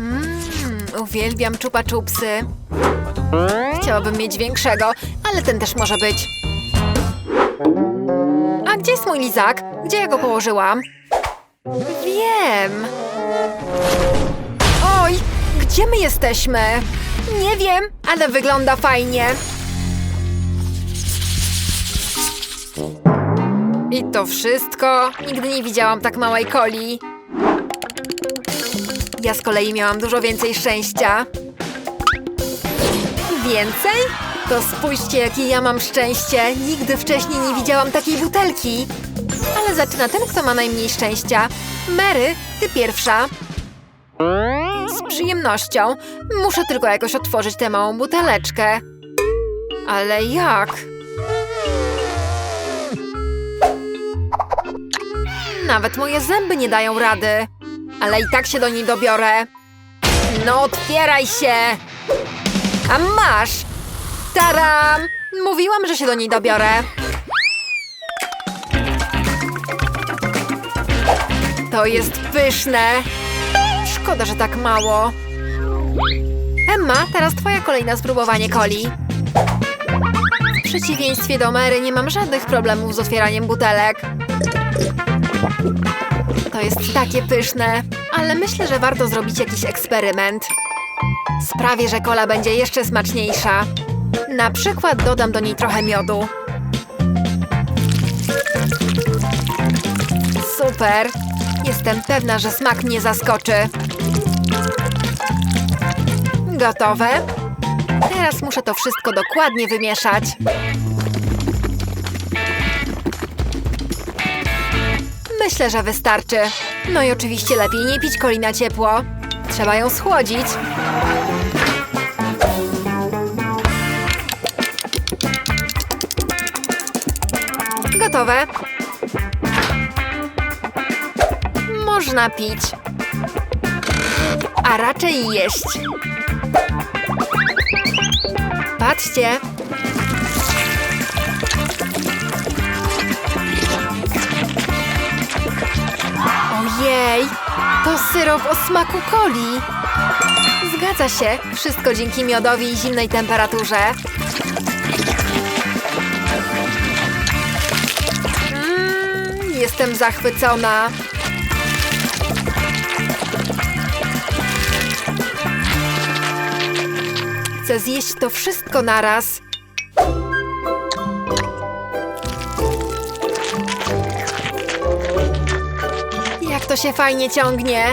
Mmm, uwielbiam czupa czupsy. Chciałabym mieć większego, ale ten też może być. A gdzie jest mój lizak? Gdzie ja go położyłam? Wiem. Oj, gdzie my jesteśmy? Nie wiem, ale wygląda fajnie. I to wszystko. Nigdy nie widziałam tak małej coli. Ja z kolei miałam dużo więcej szczęścia. Więcej? To spójrzcie, jakie ja mam szczęście. Nigdy wcześniej nie widziałam takiej butelki. Ale zaczyna ten, kto ma najmniej szczęścia. Mary, ty pierwsza. Z przyjemnością. Muszę tylko jakoś otworzyć tę małą buteleczkę. Ale jak? Nawet moje zęby nie dają rady. Ale i tak się do niej dobiorę. No otwieraj się! A masz! Taram! Mówiłam, że się do niej dobiorę. To jest pyszne. Szkoda, że tak mało. Emma, teraz twoja kolejna spróbowanie coli. W przeciwieństwie do Mary nie mam żadnych problemów z otwieraniem butelek. To jest takie pyszne, ale myślę, że warto zrobić jakiś eksperyment. Sprawię, że kola będzie jeszcze smaczniejsza. Na przykład dodam do niej trochę miodu. Super! Jestem pewna, że smak mnie zaskoczy. Gotowe? Teraz muszę to wszystko dokładnie wymieszać. Myślę, że wystarczy. No i oczywiście lepiej nie pić coli na ciepło. Trzeba ją schłodzić. Gotowe. Można pić. A raczej jeść. Patrzcie. Ojej, to syrop o smaku coli. Zgadza się, wszystko dzięki miodowi i zimnej temperaturze. Mm, jestem zachwycona. Chcę zjeść to wszystko naraz. To się fajnie ciągnie.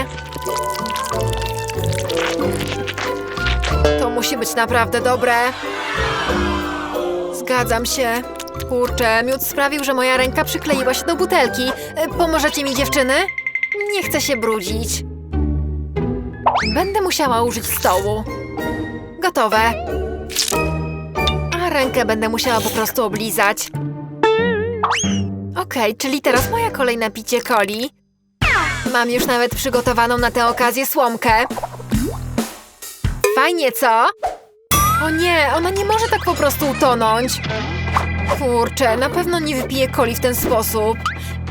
To musi być naprawdę dobre. Zgadzam się. Kurczę, miód sprawił, że moja ręka przykleiła się do butelki. E, Pomożecie mi, dziewczyny? Nie chcę się brudzić. Będę musiała użyć stołu. Gotowe. A rękę będę musiała po prostu oblizać. Okej, czyli teraz moja kolej na picie coli. Mam już nawet przygotowaną na tę okazję słomkę. Fajnie, co? O nie, ona nie może tak po prostu utonąć. Kurczę, na pewno nie wypiję coli w ten sposób.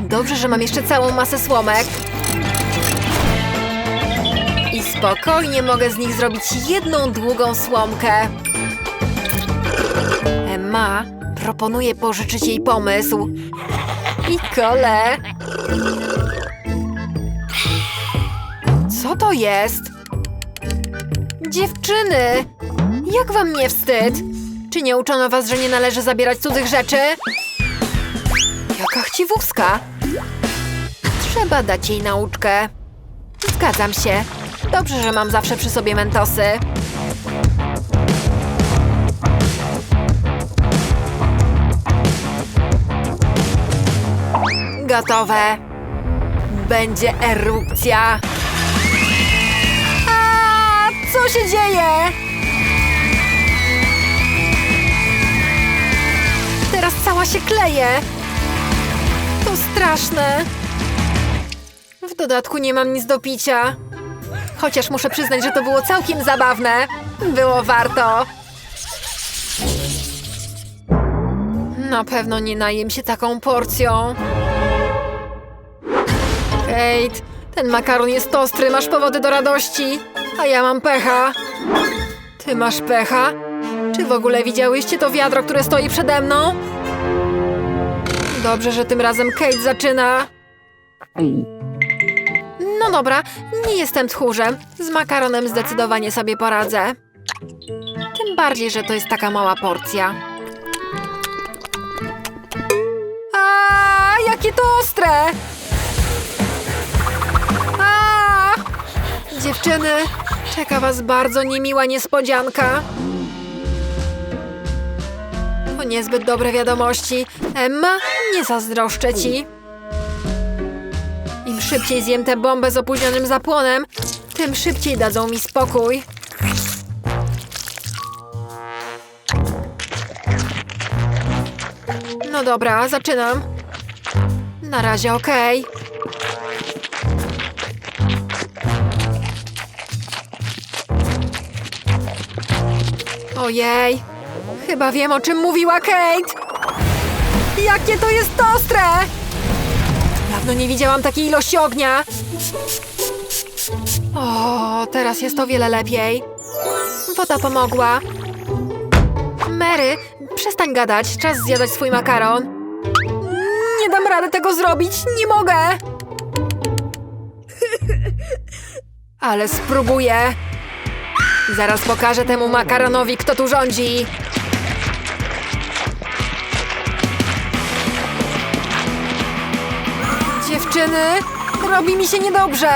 Dobrze, że mam jeszcze całą masę słomek. I spokojnie mogę z nich zrobić jedną długą słomkę. Emma proponuje pożyczyć jej pomysł. I kole. Co to jest? Dziewczyny! Jak wam nie wstyd? Czy nie uczono was, że nie należy zabierać cudzych rzeczy? Jaka chciwuska! Trzeba dać jej nauczkę. Zgadzam się. Dobrze, że mam zawsze przy sobie mentosy. Gotowe. Będzie erupcja. Co się dzieje? Teraz cała się kleje. To straszne. W dodatku nie mam nic do picia. Chociaż muszę przyznać, że to było całkiem zabawne. Było warto. Na pewno nie najem się taką porcją. Kate, ten makaron jest ostry, masz powody do radości. A ja mam pecha. Ty masz pecha? Czy w ogóle widziałyście to wiadro, które stoi przede mną? Dobrze, że tym razem Kate zaczyna. No dobra, nie jestem tchórzem. Z makaronem zdecydowanie sobie poradzę. Tym bardziej, że to jest taka mała porcja. A, jakie to ostre! A! Dziewczyny, czeka was bardzo niemiła niespodzianka. To niezbyt dobre wiadomości. Emma, nie zazdroszczę ci. Im szybciej zjem tę bombę z opóźnionym zapłonem, tym szybciej dadzą mi spokój. No dobra, zaczynam. Na razie okej. Ojej, chyba wiem o czym mówiła Kate. Jakie to jest ostre! Dawno nie widziałam takiej ilości ognia. O, teraz jest o wiele lepiej. Woda pomogła. Mary, przestań gadać, czas zjadać swój makaron. Nie dam rady tego zrobić, nie mogę. Ale spróbuję. Zaraz pokażę temu makaronowi, kto tu rządzi. Dziewczyny, robi mi się niedobrze.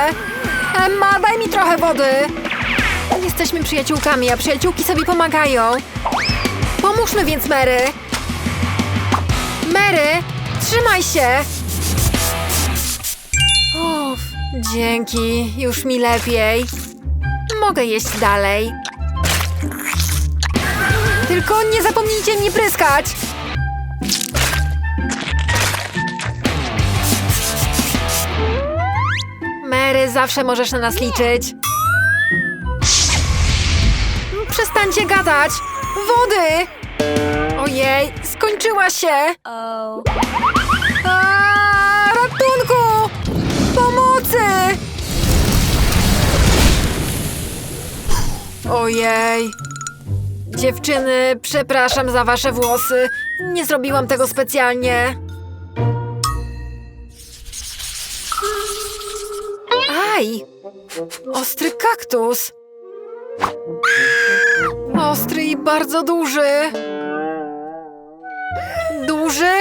Emma, daj mi trochę wody. Jesteśmy przyjaciółkami, a przyjaciółki sobie pomagają. Pomóżmy więc Mary. Mary, trzymaj się. Uff, dzięki, już mi lepiej. Mogę jeść dalej. Tylko nie zapomnijcie mnie pryskać. Mary, zawsze możesz na nas liczyć. Przestańcie gadać! Wody! Ojej, skończyła się! Ojej. Dziewczyny, przepraszam za wasze włosy. Nie zrobiłam tego specjalnie. Aj! Ostry kaktus. Ostry i bardzo duży. Duży?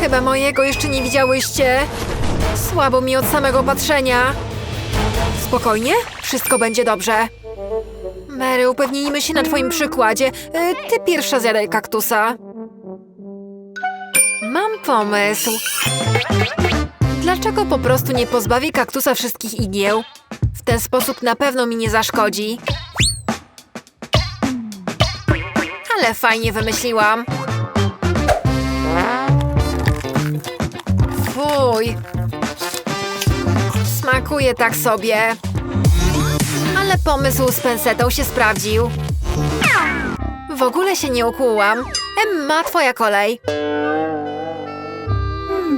Chyba mojego jeszcze nie widziałyście. Słabo mi od samego patrzenia. Spokojnie, wszystko będzie dobrze. Mary, upewnijmy się na twoim przykładzie. E, Ty pierwsza zjadaj kaktusa. Mam pomysł. Dlaczego po prostu nie pozbawię kaktusa wszystkich igieł? W ten sposób na pewno mi nie zaszkodzi. Ale fajnie wymyśliłam. Fuj. Smakuje tak sobie. Ale pomysł z pensetą się sprawdził. W ogóle się nie ukłułam. Emma, twoja kolej.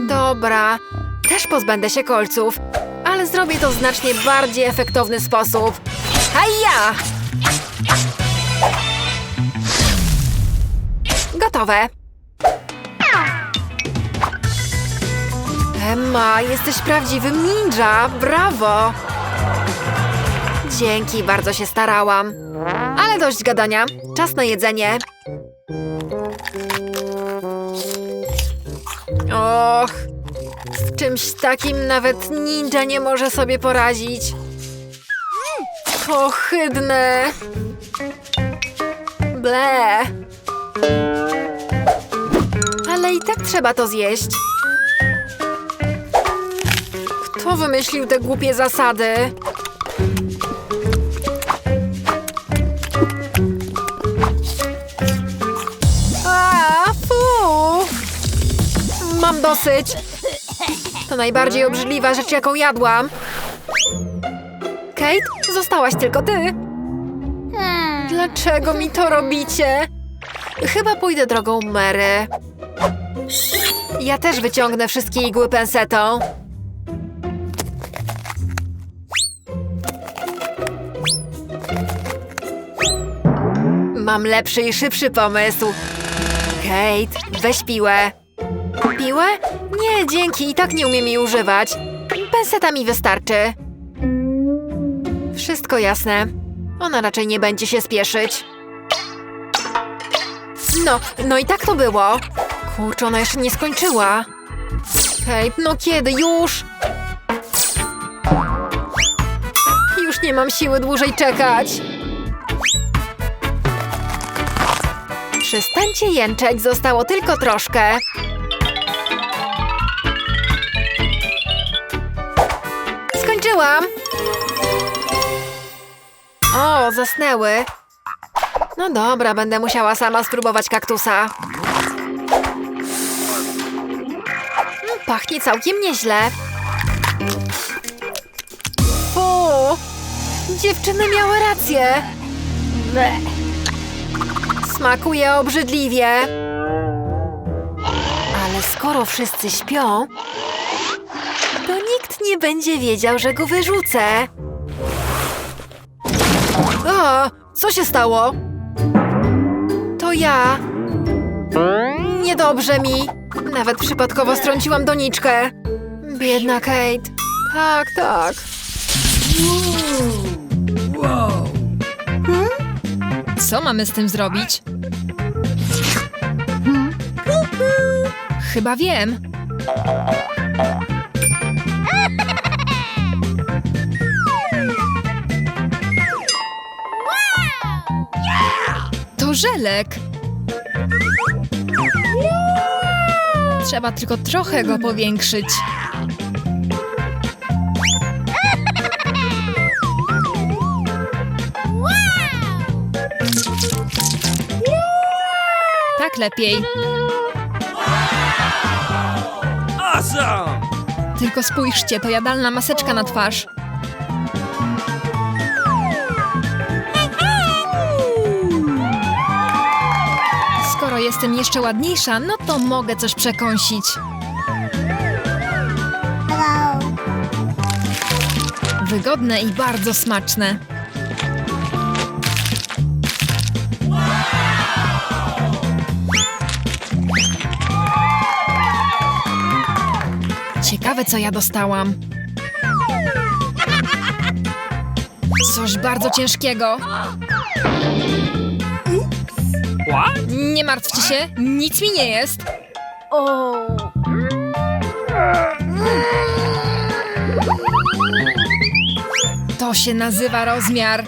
Dobra, też pozbędę się kolców, ale zrobię to w znacznie bardziej efektowny sposób. Haja! Gotowe. Emma, jesteś prawdziwym ninja! Brawo! Dzięki, bardzo się starałam. Ale dość gadania. Czas na jedzenie. Och, z czymś takim nawet ninja nie może sobie poradzić. Ohydne. Ble. Ale i tak trzeba to zjeść. Kto wymyślił te głupie zasady? dosyć! To najbardziej obrzydliwa rzecz, jaką jadłam. Kate, zostałaś tylko ty. Dlaczego mi to robicie? Chyba pójdę drogą Mary. Ja też wyciągnę wszystkie igły pensetą. Mam lepszy i szybszy pomysł. Kate, weź piłę. Piłę? Nie, dzięki, i tak nie umiem jej używać. Penseta mi wystarczy. Wszystko jasne. Ona raczej nie będzie się spieszyć. No, no i tak to było. Kurczę, ona jeszcze nie skończyła. Kate, no kiedy? Już! Już nie mam siły dłużej czekać. Przestańcie jęczeć, zostało tylko troszkę. Skończyłam. O, zasnęły. No dobra, będę musiała sama spróbować kaktusa. Mm, Pachnie całkiem nieźle. Fu! Dziewczyny miały rację. Smakuje obrzydliwie. Ale skoro wszyscy śpią, nie będzie wiedział, że go wyrzucę. O, co się stało? To ja. Niedobrze mi. Nawet przypadkowo strąciłam doniczkę. Biedna Kate. Tak, tak. Co mamy z tym zrobić? Chyba wiem. Żelek. Trzeba tylko trochę go powiększyć. Tak lepiej. Awesome! Tylko spójrzcie, to jadalna maseczka na twarz. Jestem jeszcze ładniejsza, no to mogę coś przekąsić. Wygodne i bardzo smaczne. Ciekawe, co ja dostałam. Coś bardzo ciężkiego. What? Nie martwcie się, nic mi nie jest. To się nazywa rozmiar.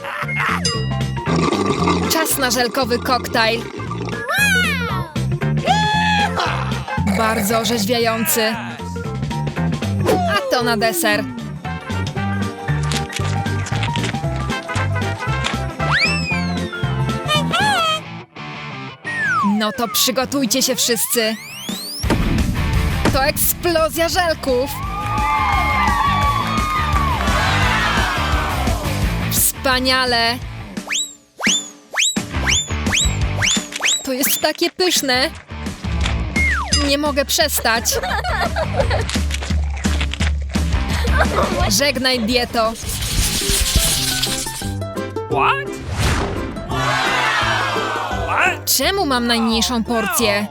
Czas na żelkowy koktajl. Bardzo orzeźwiający. A to na deser. No to przygotujcie się wszyscy. To eksplozja żelków. Wspaniale. To jest takie pyszne. Nie mogę przestać. Żegnaj, dieto. What? Czemu mam najmniejszą porcję?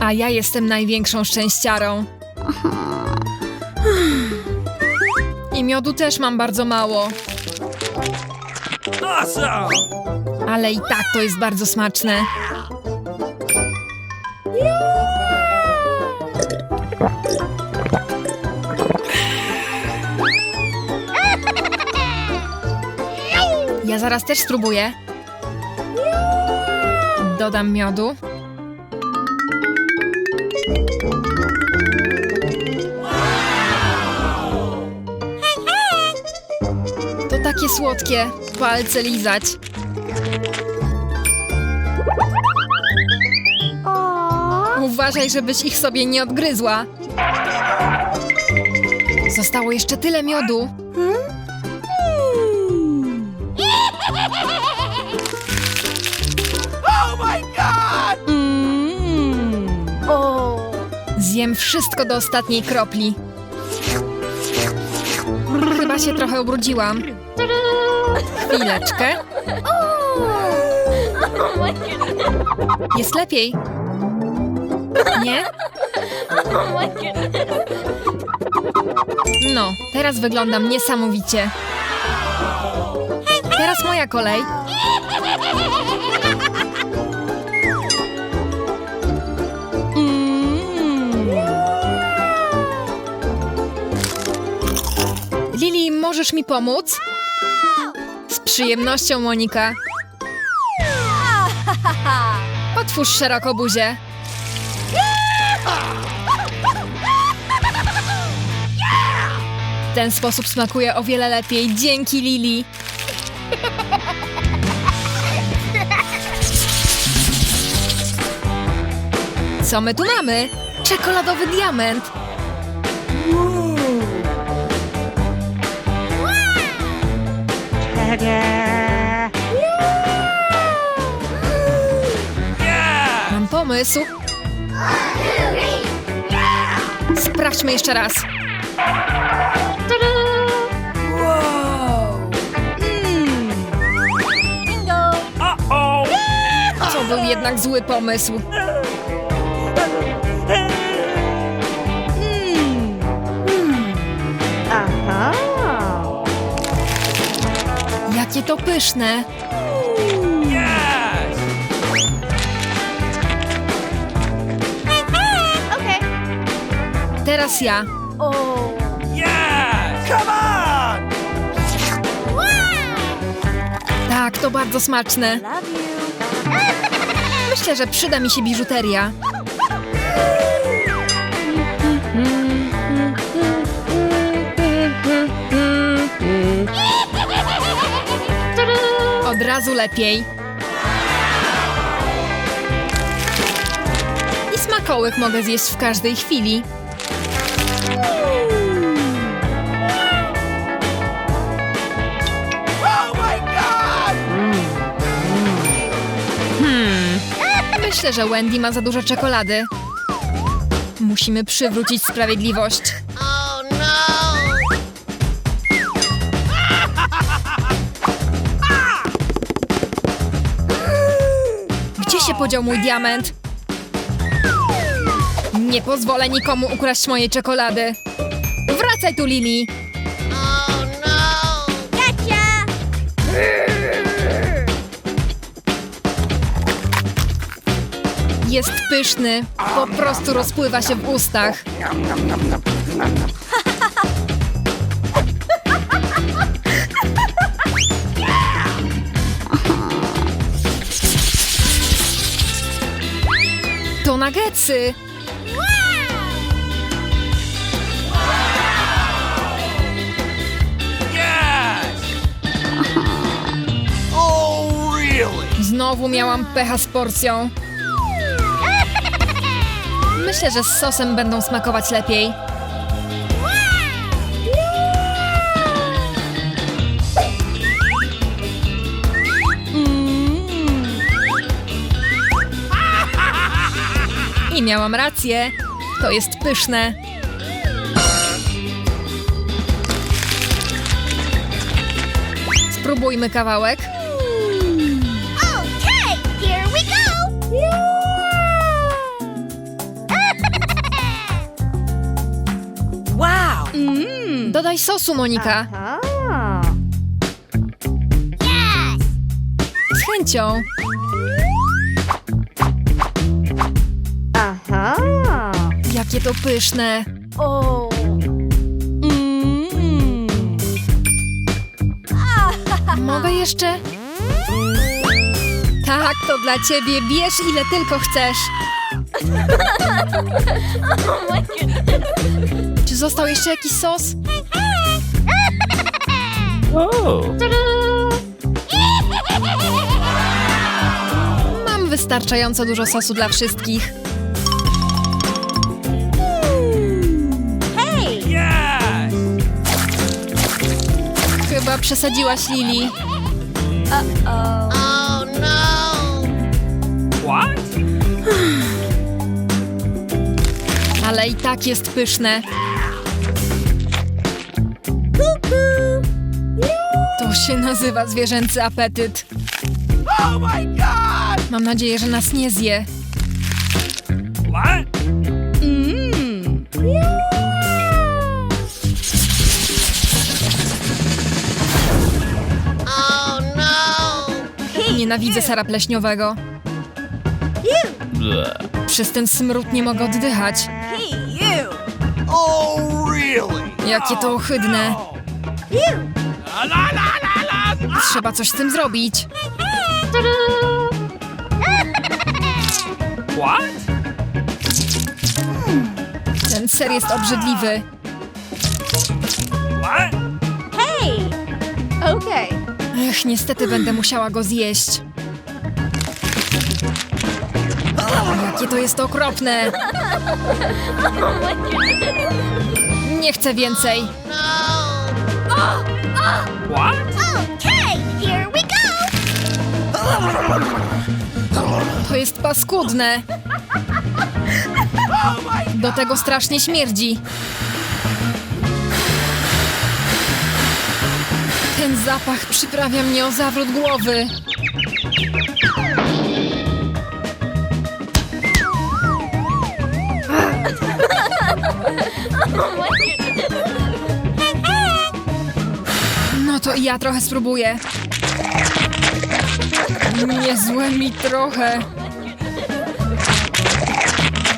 A ja jestem największą szczęściarą. I miodu też mam bardzo mało, ale i tak to jest bardzo smaczne. Zaraz też spróbuję. Dodam miodu. To takie słodkie. Palce lizać. Uważaj, żebyś ich sobie nie odgryzła. Zostało jeszcze tyle miodu. Zjem wszystko do ostatniej kropli. Chyba się trochę ubrudziłam. Chwileczkę. Jest lepiej. Nie? No, teraz wyglądam niesamowicie. Teraz moja kolej. Możesz mi pomóc? Z przyjemnością, Monika. Otwórz szeroko buzię. Ten sposób smakuje o wiele lepiej. Dzięki, Lili. Co my tu mamy? Czekoladowy diament. Yeah! Mam pomysł. Sprawdźmy jeszcze raz. Uh-oh! To był jednak zły pomysł. Jakie to pyszne. Teraz ja. Come on! Tak, to bardzo smaczne. Myślę, że przyda mi się biżuteria. Razu lepiej. I smakołyk mogę zjeść w każdej chwili. Myślę, że Wendy ma za dużo czekolady. Musimy przywrócić sprawiedliwość. Się podział mój diament? Nie pozwolę nikomu ukraść mojej czekolady. Wracaj tu, Lili. Jest pyszny. Po prostu rozpływa się w ustach. To nuggetsy. Oh? Znowu miałam pecha z porcją. Myślę, że z sosem będą smakować lepiej. Miałam rację. To jest pyszne. Spróbujmy kawałek. Wow! Dodaj sosu, Monika. Z chęcią. Jakie to pyszne. Oh. Mm. Mogę jeszcze? Tak, to dla ciebie. Bierz ile tylko chcesz. Czy został jeszcze jakiś sos? Oh! Mam wystarczająco dużo sosu dla wszystkich. Przesadziłaś, Lili. Oh. Oh no! What? Ale i tak jest pyszne. To się nazywa zwierzęcy apetyt. Oh my god! Mam nadzieję, że nas nie zje. Nienawidzę sera pleśniowego. Przez ten smród nie mogę oddychać. Oh? Jakie to ohydne. La, la, la. Trzeba coś z tym zrobić. Ten ser jest obrzydliwy. Hey! Okay. Ech, niestety będę musiała go zjeść. Jakie to jest okropne. Nie chcę więcej. To jest paskudne. Do tego strasznie śmierdzi. Ten zapach przyprawia mnie o zawrót głowy. No to i ja trochę spróbuję. Niezłe mi trochę.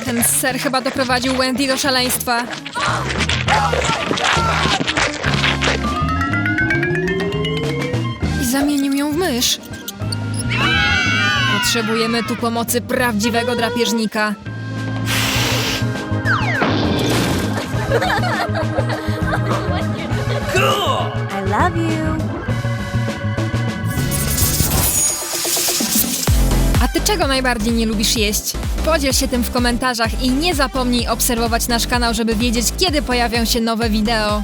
Ten ser chyba doprowadził Wendy do szaleństwa. Zamienił ją w mysz. Potrzebujemy tu pomocy prawdziwego drapieżnika. Cool! I love you. A ty czego najbardziej nie lubisz jeść? Podziel się tym w komentarzach i nie zapomnij obserwować nasz kanał, żeby wiedzieć, kiedy pojawią się nowe wideo.